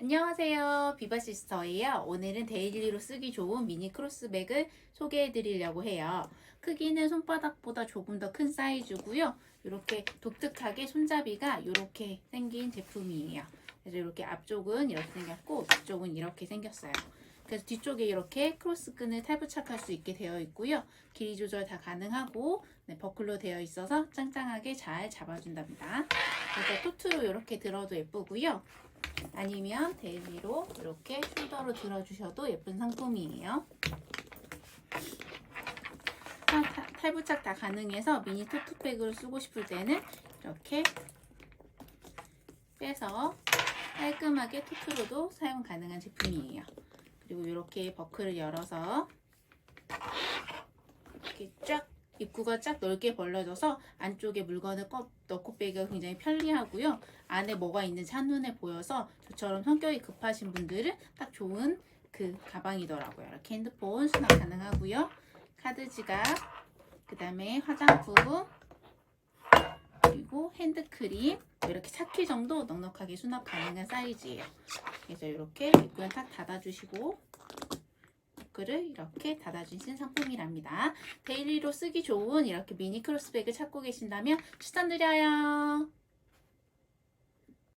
안녕하세요. 비바시스터예요. 오늘은 데일리로 쓰기 좋은 미니 크로스백을 소개해 드리려고 해요. 크기는 손바닥보다 조금 더 큰 사이즈고요. 이렇게 독특하게 손잡이가 이렇게 생긴 제품이에요. 그래서 이렇게 앞쪽은 이렇게 생겼고 뒤쪽은 이렇게 생겼어요. 그래서 뒤쪽에 이렇게 크로스 끈을 탈부착할 수 있게 되어 있고요. 길이 조절 다 가능하고 네, 버클로 되어 있어서 짱짱하게 잘 잡아준답니다. 그래서 토트로 이렇게 들어도 예쁘고요. 아니면 데일리로 이렇게 숄더로 들어주셔도 예쁜 상품이에요. 탈부착 다 가능해서 미니 토트백으로 쓰고 싶을 때는 이렇게 빼서 깔끔하게 토트로도 사용 가능한 제품이에요. 그리고 이렇게 버클을 열어서 입구가 쫙 넓게 벌려져서 안쪽에 물건을 꺼- 넣고 빼기가 굉장히 편리하고요. 안에 뭐가 있는지 한눈에 보여서 저처럼 성격이 급하신 분들은 딱 좋은 그 가방이더라고요. 이렇게 핸드폰 수납 가능하고요. 카드 지갑, 그 다음에 화장품, 그리고 핸드크림 이렇게 4키 정도 넉넉하게 수납 가능한 사이즈예요. 그래서 이렇게 입구에 딱 닫아주시고 댓글을 이렇게 닫아주신 상품이랍니다. 데일리로 쓰기 좋은 이렇게 미니 크로스백을 찾고 계신다면 추천드려요.